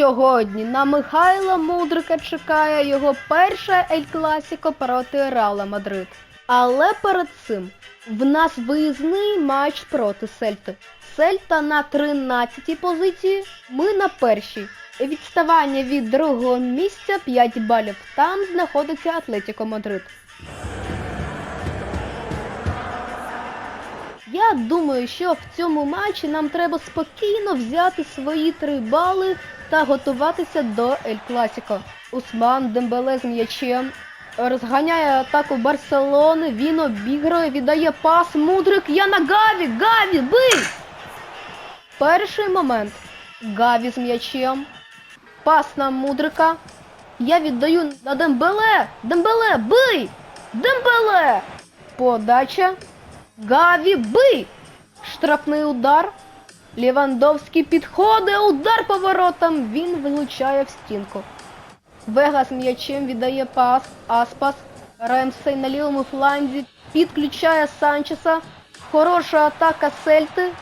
Сьогодні на Михайла Мудрика чекає його перше Ель Класіко проти Реала Мадрид. Але перед цим в нас виїзний матч проти Сельти. Сельта на 13-й позиції, ми на першій. Відставання від другого місця 5 балів. Там знаходиться Атлетіко Мадрид. Я думаю, що в цьому матчі нам треба спокійно взяти свої три бали та готуватися до Ель Класіко. Усман Дембеле з м'ячем розганяє атаку Барселони, він обігрує, віддає пас, мудрик, я на Гаві, Гаві, бий! Перший момент. Гаві з м'ячем. Пас на мудрика. Я віддаю на Дембеле. Дембеле, бий! Дембеле! Подача. Гаві, бий! Штрафний удар. Лівандовський підходить, удар поворотом. Він вилучає в стінку. Вега з м'ячем віддає пас. Аспас. Ремсей на лівому фланзі. Підключає Санчеса. Хороша атака Сельти.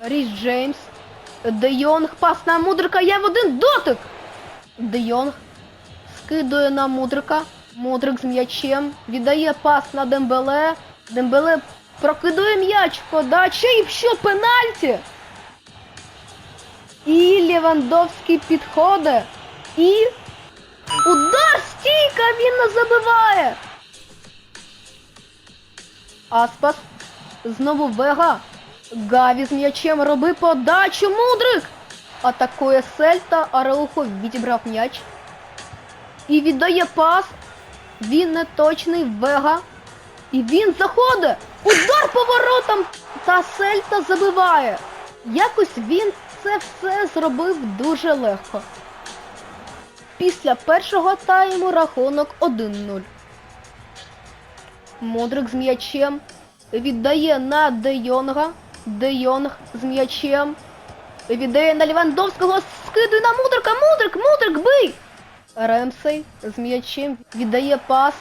Ріс Джеймс. Де Йонг. Пас на Мудрика. Я в один дотик. Де Йонг. Скидує на Мудрика. Мудрик з м'ячем. Віддає пас на Дембеле. Дембеле прокидує м'яч. Подача і що пенальті. І Левандовський підходить. І удар стійка він не забиває. Аспас. Знову Вега. Гаві з м'ячем роби подачу. Мудрик. Атакує Сельта. Араухо відібрав м'яч. І віддає пас. Він не точний Вега. І він заходить. Удар поворотом. Та Сельта забиває. Якось він це все зробив дуже легко. Після першого тайму рахунок 1-0. Модрик з м'ячем віддає на Де Йонга. Де Йонг з м'ячем. Віддає на Лівандовського, скидує на Мудрика. Мудрик, Мудрик, бий! Ремсей з м'ячем віддає пас.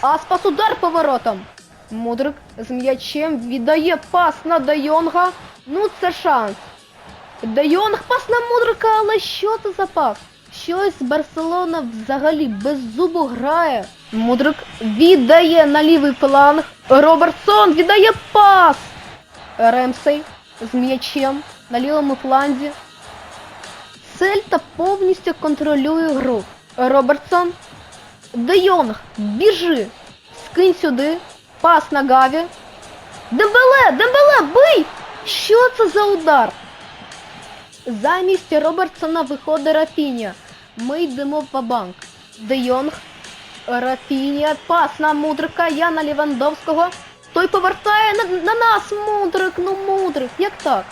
Аспас удар поворотом. Мудрик з м'ячем віддає пас на Де Йонга. Ну це шанс. Де Йонг пас на Мудрика, але що це за пас? Щось Барселона взагалі без зубу грає. Мудрик віддає на лівий фланг. Робертсон віддає пас. Ремсей з м'ячем на лівому фланзі. Сельта повністю контролює гру. Робертсон. Де Йонг, біжи. Скинь сюди. Пас на Гаві. Дембеле, Дембеле, бий! Що це за удар? Замість Робертсона виходить Рафінія. Ми йдемо в банк Де Йонг. Рафінія. Пас на Мудрика. Я на Лівандовського. Той повертає на, на нас Мудрик. Ну Мудрик. Як так?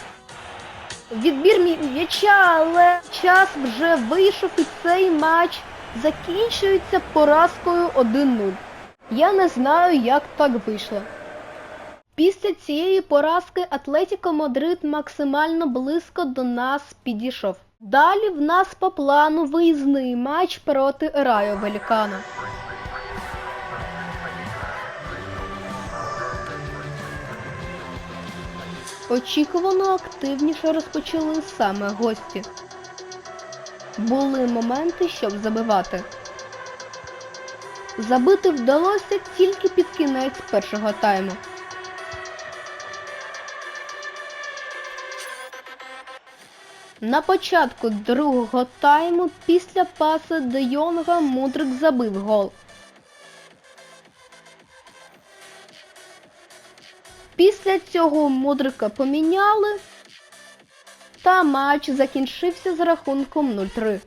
Відбір м'яча, але час вже вийшов і цей матч закінчується поразкою 1-0. Я не знаю, як так вийшло. Після цієї поразки Атлетіко Мадрид максимально близько до нас підійшов. Далі в нас по плану виїзний матч проти Райо Велікана. Очікувано активніше розпочали саме гості. Були моменти, щоб забивати. Забити вдалося тільки під кінець першого тайму. На початку другого тайму після паси Де Йонга Мудрик забив гол. Після цього Мудрика поміняли, та матч закінчився з рахунком 0-3.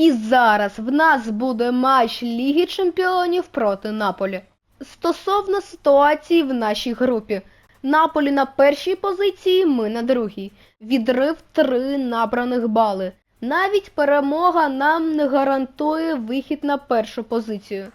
І зараз в нас буде матч Ліги Чемпіонів проти Наполі. Стосовно ситуації в нашій групі. Наполі на першій позиції, ми на другій. Відрив три набраних бали. Навіть перемога нам не гарантує вихід на першу позицію.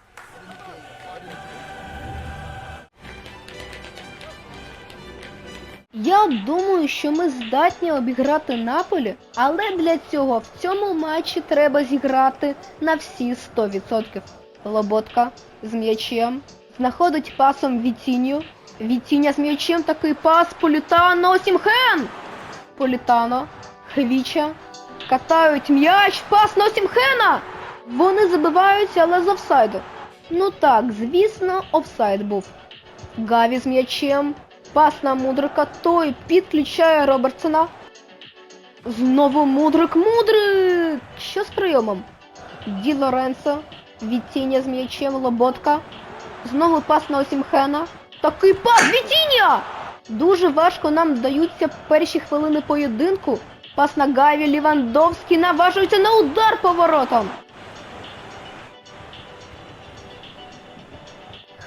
Я думаю, що ми здатні обіграти Наполі, але для цього в цьому матчі треба зіграти на всі 100%. Лоботка з м'ячем знаходить пасом Вітіню. Вітіня з м'ячем такий пас Політано Сімхен. Політано. Хвіча. Катають м'яч, пас на Осімхена! Вони забиваються, але з офсайду. Ну так, звісно, офсайд був. Гаві з м'ячем. Пас на Мудрика, той підключає Робертсона. Знову Мудрик, Мудрик! Що з прийомом? Ді Лоренцо, Вітіння з м'ячем, Лоботка. Знову пас на Осімхена. Такий пас Вітіння! Дуже важко нам даються перші хвилини поєдинку. Пас на Гаві, Лівандовський наважується на удар поворотом.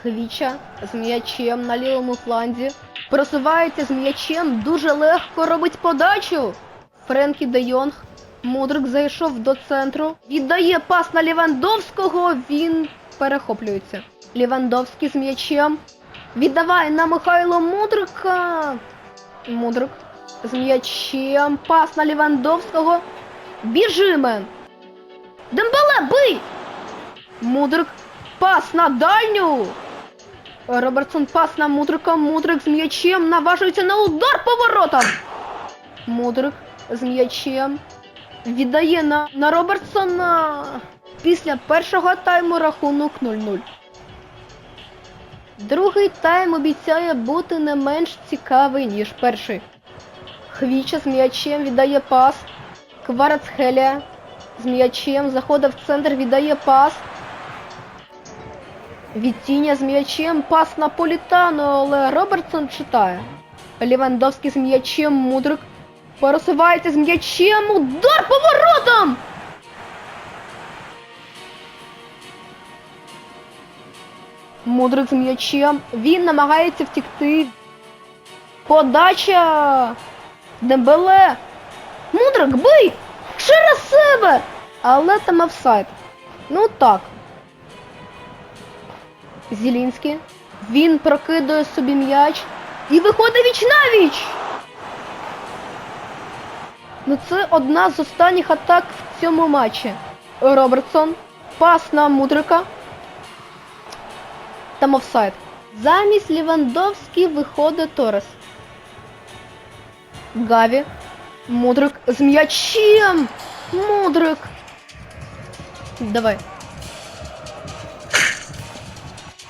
Хвіча з м'ячем на лівому фланзі. Просувається з м'ячем, дуже легко робить подачу. Френкі де Йонг. Мудрик зайшов до центру. Віддає пас на Лівандовського. Він перехоплюється. Лівандовський з м'ячем. Віддавай на Михайло Мудрика. Мудрик з м'ячем. Пас на Лівандовського. Біжиме. Дембеле, бий! Мудрик. Пас на дальню. Робертсон пас на Мудрика. Мудрик з м'ячем наважується на удар поворотом. Мудрик з м'ячем. Віддає на, на Робертсона. Після першого тайму рахунок 0-0. Другий тайм обіцяє бути не менш цікавий, ніж перший. Хвіча з м'ячем віддає пас. Кварацхелія з м'ячем заходить в центр, віддає пас. Відтіння з м'ячем, пас на Політану, але Робертсон читає. Лівандовський з м'ячем, Мудрик пересувається з м'ячем, удар поворотом! Мудрик з м'ячем, він намагається втікти. Подача! Дембеле! Мудрик, бий! Через себе! Але там офсайд. Ну так. Зілінський. Він прокидує собі м'яч і виходить віч на віч. Ну це одна з останніх атак в цьому матчі. Робертсон. Пас на Мудрика. Там офсайд. Замість Лівандовський виходить Торес. Гаві. Мудрик з м'ячем. Мудрик. Давай.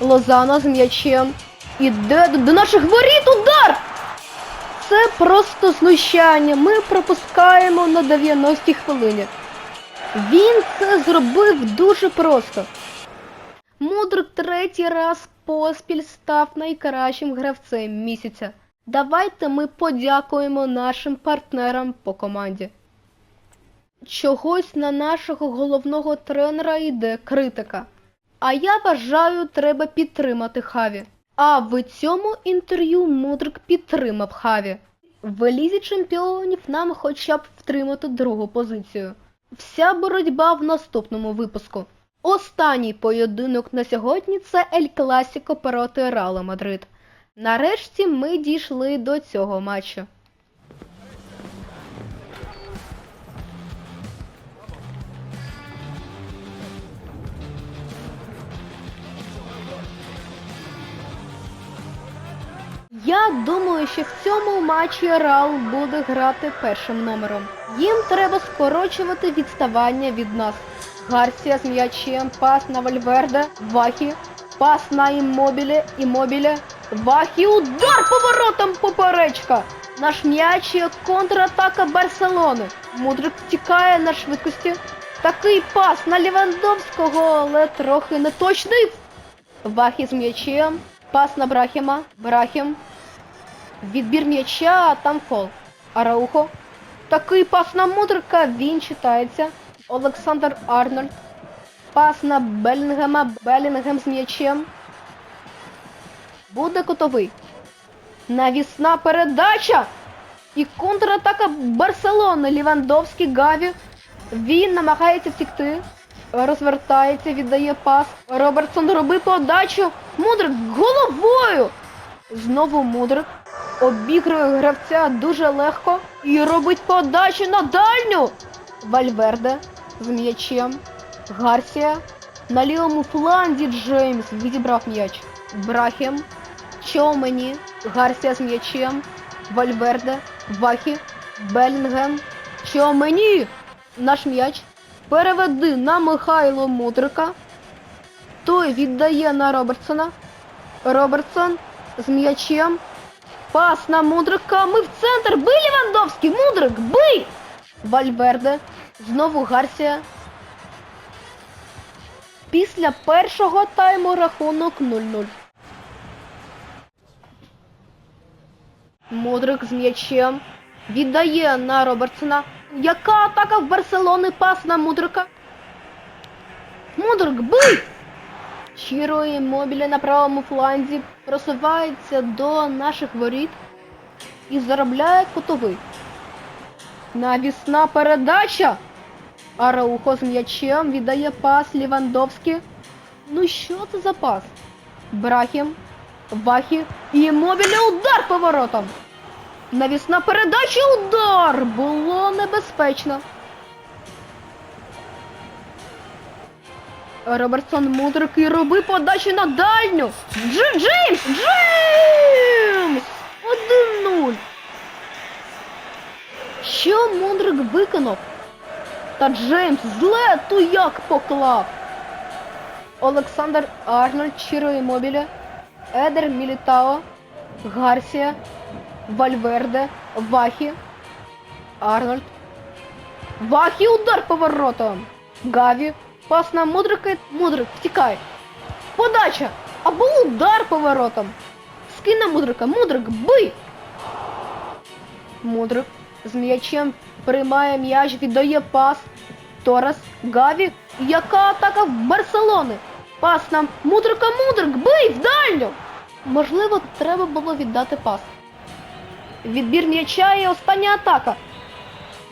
Лозано з м'ячем. Іде до, до наших воріт удар! Це просто знущання. Ми пропускаємо на 90-й хвилині. Він це зробив дуже просто. Мудрик третій раз поспіль став найкращим гравцем місяця. Давайте ми подякуємо нашим партнерам по команді. Чогось на нашого головного тренера йде критика. А я вважаю, треба підтримати Хаві. А в цьому інтерв'ю Мудрик підтримав Хаві. В Лізі чемпіонів нам хоча б втримати другу позицію. Вся боротьба в наступному випуску. Останній поєдинок на сьогодні це Ель Класіко проти Реала Мадрид. Нарешті ми дійшли до цього матчу. Я думаю, що в цьому матчі Реал буде грати першим номером. Їм треба скорочувати відставання від нас. Гарсія з м'ячем, пас на Вальверде, Вахі, пас на Іммобілі, Іммобілі, Вахі, удар поворотом поперечка! Наш м'яч є контратака Барселони. Мудрик втікає на швидкості. Такий пас на Лівандовського, але трохи неточний. Вахі з м'ячем, пас на Брахіма, Брахім. Відбір м'яча, там фол. Араухо. Такий пас на Мудрика, він читається. Олександр Арнольд. Пас на Белінгема, Белінгем з м'ячем. Буде котовий. Навісна передача. І контратака Барселони. Лівандовський Гаві. Він намагається втікти. Розвертається, віддає пас. Робертсон робить подачу. Мудрик головою. Знову Мудрик. Обігрує гравця дуже легко і робить подачу на дальню. Вальверде з м'ячем. Гарсія. На лівому фланзі Джеймс відібрав м'яч. Брахем. Чомені. Гарсія з м'ячем. Вальверде. Вахі. Белінгем. Що мені наш м'яч переведи на Михайло Мудрика. Той віддає на Робертсона. Робертсон з м'ячем. Пас на Мудрика. Ми в центр. Бий Лівандовський! Мудрик, бий! Вальверде. Знову Гарсія. Після першого тайму рахунок 0-0. Мудрик з м'ячем. Віддає на Робертсона. Яка атака в Барселони? Пас на Мудрика. Мудрик, бий! Чіро і Мобілі на правому фланзі просувається до наших воріт і заробляє кутовий. Навісна передача. Араухо з м'ячем віддає пас Лівандовський. Ну що це за пас? Брахім, Вахі і Мобілі удар поворотом. Навісна передача удар! Було небезпечно. Робертсон Мудрик і роби подачу на дальню. Дж Джеймс! Джеймс! 1-0. Що Мудрик виконав? Та Джеймс з лету як поклав. Олександр Арнольд Чіро Мобілі, Едер Мілітао, Гарсія, Вальверде, Вахі, Арнольд. Вахі удар поворотом. Гаві. Пас на Мудрика. Мудрик втікає. Подача. Або удар поворотом. Скин на Мудрика. Мудрик, бий! Мудрик з м'ячем приймає м'яч, віддає пас. Торес, Гаві. Яка атака в Барселони? Пас на Мудрика, Мудрик, бий в дальню! Можливо, треба було віддати пас. Відбір м'яча і остання атака.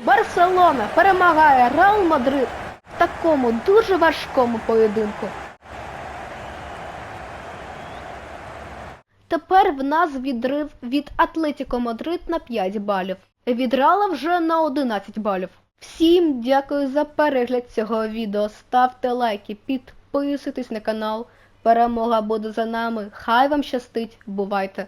Барселона перемагає Реал Мадрид такому дуже важкому поєдинку. Тепер в нас відрив від Атлетіко Мадрид на 5 балів. Від Реала вже на 11 балів. Всім дякую за перегляд цього відео. Ставте лайки, підписуйтесь на канал. Перемога буде за нами. Хай вам щастить, бувайте!